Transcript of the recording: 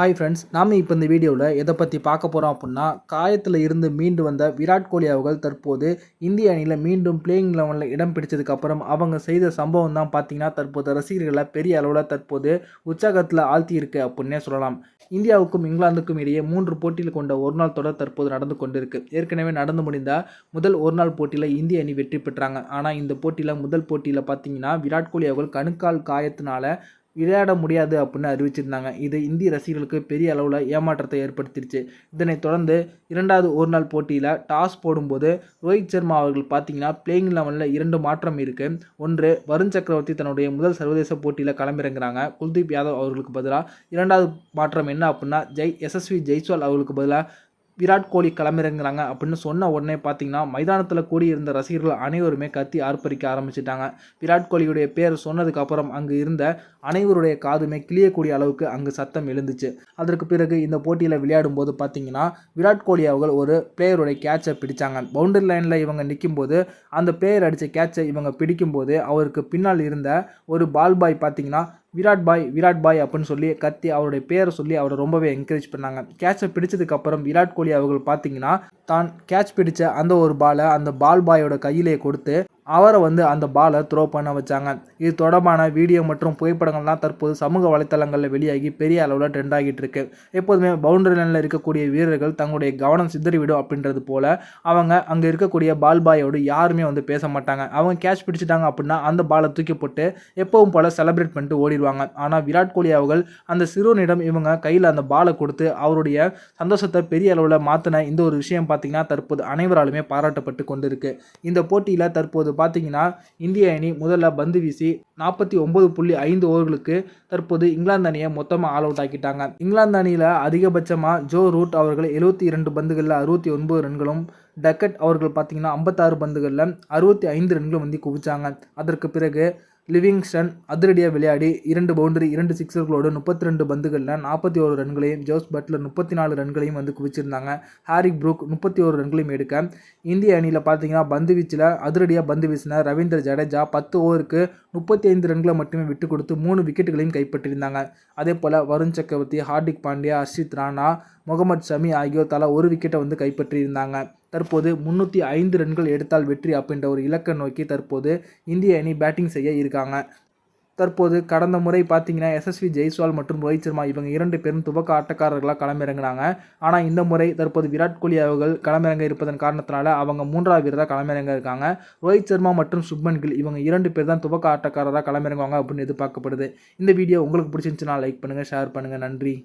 Hi friends நாம் இப்போ இந்த வீடியோவில் எதை பற்றி பார்க்க போகிறோம் அப்படின்னா காயத்தில் இருந்து மீண்டு வந்த விராட் கோலி அவர்கள் தற்போது இந்திய அணியில் மீண்டும் பிளேயிங் லெவனில் இடம் பிடிச்சதுக்கப்புறம் அவங்க செய்த சம்பவம் தான் பார்த்தீங்கன்னா தற்போது ரசிகர்களை பெரிய அளவில் தற்போது உற்சாகத்தில் ஆழ்த்தியிருக்கு அப்படின்னே சொல்லலாம். இந்தியாவுக்கும் இங்கிலாந்துக்கும் இடையே மூன்று போட்டிகள் கொண்ட ஒரு நாள் தொடர் தற்போது நடந்து கொண்டிருக்கு. ஏற்கனவே நடந்து முடிந்த முதல் ஒரு நாள் போட்டியில் இந்திய அணி வெற்றி பெற்றாங்க. ஆனால் இந்த போட்டியில் முதல் போட்டியில் பார்த்தீங்கன்னா விராட் கோலி அவர்கள் கணுக்கால் காயத்தினால விளையாட முடியாது அப்படின்னு அறிவிச்சிருந்தாங்க. இது இந்திய ரசிகர்களுக்கு பெரிய அளவில் ஏமாற்றத்தை ஏற்படுத்திடுச்சு இதனைத் தொடர்ந்து இரண்டாவது ஒரு நாள் போட்டியில் டாஸ் போடும்போது ரோஹித் சர்மா அவர்கள் பார்த்தீங்கன்னா பிளேயிங் லெவனில் இரண்டு மாற்றம் இருக்குது ஒன்று வருண் சக்கரவர்த்தி தன்னுடைய முதல் சர்வதேச போட்டியில் களமிறங்குறாங்க. குல்தீப் யாதவ் அவர்களுக்கு பதிலாக இரண்டாவது மாற்றம் என்ன அப்படின்னா ஜெய் எஸ்எஸ்வி ஜெய்ஸ்வால் அவர்களுக்கு பதிலாக விராட் கோலி களமிறங்குறாங்க அப்படின்னு சொன்ன உடனே பார்த்தீங்கன்னா மைதானத்தில் கூடியிருந்த ரசிகர்கள் அனைவருமே கத்தி ஆர்ப்பரிக்க ஆரம்பிச்சிட்டாங்க. விராட் கோலியுடைய பேர் சொன்னதுக்கப்புறம் அங்கு இருந்த அனைவருடைய காதுமே கிளியக்கூடிய அளவுக்கு அங்கு சத்தம் எழுந்துச்சு. அதற்கு பிறகு இந்த போட்டியில் விளையாடும் போது பார்த்தீங்கன்னா விராட் கோலி அவர்கள் ஒரு பிளேயருடைய கேட்சை பிடிச்சாங்க. பவுண்டரி லைனில் இவங்க நிற்கும் போது அந்த பிளேயர் அடித்த கேட்சை இவங்க பிடிக்கும்போது அவருக்கு பின்னால் இருந்த ஒரு பால் பாய் பார்த்தீங்கன்னா விராட் பாய் விராட் பாய் அப்படின்னு சொல்லி கத்தி அவருடைய பேரை சொல்லி அவரை ரொம்பவே என்கரேஜ் பண்ணாங்க. கேட்சை பிடிச்சதுக்கப்புறம் விராட் கோலி அவர்கள் பார்த்தீங்கன்னா தான் கேட்ச் பிடிச்ச அந்த ஒரு பாலை அந்த பால் பாயோட கையிலே கொடுத்து அவரை வந்து அந்த பாலை த்ரோ பண்ண வச்சாங்க. இது தொடர்பான வீடியோ மற்றும் புகைப்படங்கள்லாம் தற்போது சமூக வலைத்தளங்களில் வெளியாகி பெரிய அளவில் ட்ரெண்ட் ஆகிட்டு இருக்கு. எப்போதுமே பவுண்டரி லைனில் இருக்கக்கூடிய வீரர்கள் தங்களுடைய கவனம் சிதறிவிடும் அப்படின்றது போல அவங்க அங்கே இருக்கக்கூடிய பால் பாயோடு யாருமே வந்து பேச மாட்டாங்க. அவங்க கேட்ச் பிடிச்சிட்டாங்க அப்படின்னா அந்த பாலை தூக்கி போட்டு எப்பவும் போல செலிப்ரேட் பண்ணிட்டு ஓடிடுவாங்க. ஆனால் விராட் கோலி அவர்கள் அந்த சிறுவனிடம் இவங்க கையில் அந்த பாலை கொடுத்து அவருடைய சந்தோஷத்தை பெரிய அளவில் மாற்றின இந்த ஒரு விஷயம் பார்த்தீங்கன்னா தற்போது அனைவராலுமே பாராட்டப்பட்டு கொண்டிருக்கு. இந்த போட்டியில் தற்போது பார்த்தீங்கன்னா இந்திய அணி முதல்ல பந்து வீசி நாற்பத்தி ஒன்பது புள்ளி ஐந்து ஓவர்களுக்கு தற்போது இங்கிலாந்து அணியை மொத்தமாக ஆல் அவுட் ஆக்கிட்டாங்க. இங்கிலாந்து அணியில் அதிகபட்சமாக ஜோ ரூட் அவர்கள் எழுபத்தி இரண்டு பந்துகளில் அறுபத்தி ஒன்பது ரன்களும் டக்கட் அவர்கள் பார்த்தீங்கன்னா ஐம்பத்தாறு பந்துகளில் அறுபத்தி ஐந்து ரன்களும் வந்து குவிச்சாங்க. அதற்கு பிறகு லிவிங்ஸ்டன் அதிரடியாக விளையாடி இரண்டு பவுண்டரி இரண்டு சிக்ஸர்களோடு முப்பத்தி ரெண்டு பந்துகளில் நாற்பத்தி ஒரு ரன்களையும் ஜோஸ் பட்லர் முப்பத்தி நாலு ரன்களையும் வந்து குவிச்சிருந்தாங்க. ஹாரிக் ப்ரூக் முப்பத்தி ஒரு ரன்களையும் எடுக்க. இந்திய அணியில் பார்த்தீங்கன்னா பந்து வீச்சில் அதிரடியாக பந்து வீசின ரவீந்திர ஜடேஜா பத்து ஓவருக்கு முப்பத்தி ஐந்து ரன்களை மட்டுமே விட்டு கொடுத்து மூணு விக்கெட்டுகளையும் கைப்பற்றியிருந்தாங்க. அதே போல் வருண் சக்கரவர்த்தி ஹார்திக் பாண்டியா ஹர்ஷித் ராணா முகமது ஷமி ஆகியோர் தலா ஒரு விக்கெட்டை வந்து கைப்பற்றியிருந்தாங்க. தற்போது முந்நூற்றி ஐந்து ரன்கள் எடுத்தால் வெற்றி அப்படின்ற ஒரு இலக்கை நோக்கி தற்போது இந்திய அணி பேட்டிங் செய்ய இருக்காங்க. தற்போது கடந்த முறை பார்த்தீங்கன்னா எஸ்எஸ்வி ஜெய்ஸ்வால் மற்றும் ரோஹித் சர்மா இவங்க இரண்டு பேரும் துவக்க ஆட்டக்காரர்களாக களமிறங்கினாங்க. ஆனால் இந்த முறை தற்போது விராட் கோலி அவர்கள் களமிறங்க இருப்பதன் காரணத்தினால அவங்க மூன்றாவது வீரராக களமிறங்க இருக்காங்க. ரோஹித் சர்மா மற்றும் சுப்மன் கில் இவங்க இரண்டு பேர் தான் துவக்க ஆட்டக்காரராக களமிறங்குவாங்க அப்படின்னு எதிர்பார்க்கப்படுது. இந்த வீடியோ உங்களுக்கு பிடிச்சிருந்துச்சுன்னா லைக் பண்ணுங்கள் ஷேர் பண்ணுங்கள் நன்றி.